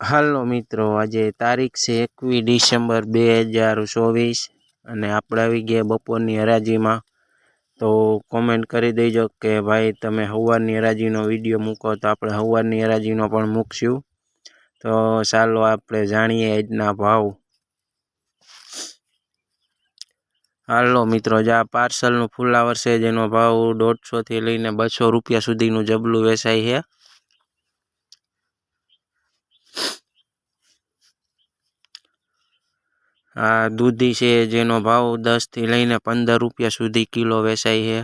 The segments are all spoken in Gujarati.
હાલો મિત્રો, આજે તારીખ છે એકવીસ ડિસેમ્બર બે હજાર ચોવીસ અને આપણે આવી ગયા બપોરની હરાજીમાં. તો કોમેન્ટ કરી દેજો કે ભાઈ તમે સવારની હરાજીનો વીડિયો મૂકો તો આપણે સવારની હરાજીનો પણ મૂકશું. તો ચાલો આપણે જાણીએ આજના ભાવ. હાલો મિત્રો, જે આ પાર્સલનું ફુલાવર છે જેનો ભાવ દોઢસોથી લઈને બસો રૂપિયા સુધીનું જબલું વેચાય છે. આ દૂધી છે જેનો ભાવ દસથી લઈને પંદર રૂપિયા સુધી કિલો વેચાય છે.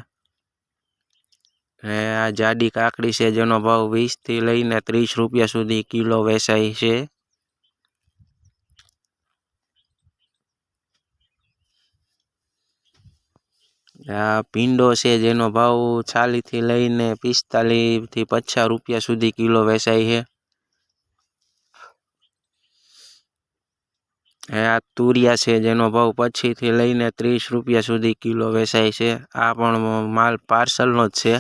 અને આ જાડી કાકડી છે જેનો ભાવ વીસથી લઈને ત્રીસ રૂપિયા સુધી કિલો વેચાય છે. આ ભીંડો છે જેનો ભાવ ચાલીસથી લઈને પિસ્તાલીસથી પચાસ રૂપિયા સુધી કિલો વેચાય છે. આ તુરિયા છે, જેનો ભાવ પચીસથી લઈને ત્રીસ રૂપિયા સુધી કિલો વેચાય છે. આ પણ માલ પાર્સલનો જ છે.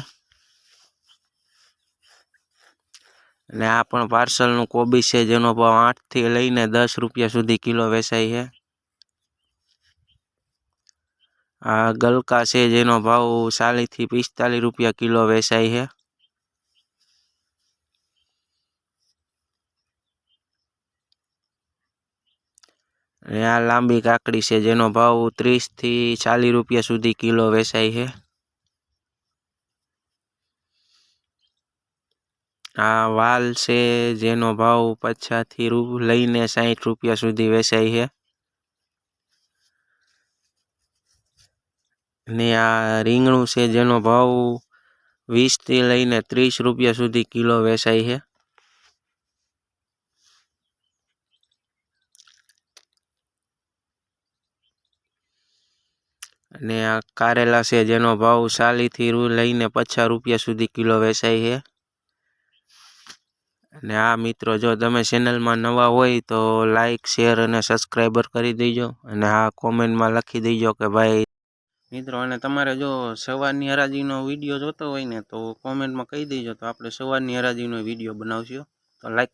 અને આ પણ પાર્સલનું કોબી છે, જેનો ભાવ આઠથી લઈને દસ રૂપિયા સુધી કિલો વેચાય છે. આ ગલકા છે, જેનો ભાવ ચાલીસથી પિસ્તાલીસ રૂપિયા કિલો વેચાય છે. અને આ લાંબી કાકડી છે જેનો ભાવ ત્રીસથી ચાલીસ રૂપિયા સુધી કિલો વેચાય છે. આ વાલ છે જેનો ભાવ પચાસથી લઈને સાઠ રૂપિયા સુધી વેચાય છે. ને આ રીંગણું છે જેનો ભાવ વીસથી લઈને ત્રીસ રૂપિયા સુધી કિલો વેચાય છે. અને આ કારેલા છે જેનો ભાવ ચાલીસથી લઈને પચાસ રૂપિયા સુધી કિલો વેચાય છે. અને આ મિત્રો જો તમે ચેનલમાં નવા હોય તો લાઇક શેર અને સબસ્ક્રાઈબર કરી દેજો. અને આ કોમેન્ટમાં લખી દેજો કે ભાઈ, મિત્રો, અને તમારે જો સવારની હરાજીનો વીડિયો જોતો હોય ને તો કોમેન્ટમાં કહી દેજો તો આપણે સવારની હરાજીનો વીડિયો બનાવશું. તો કરી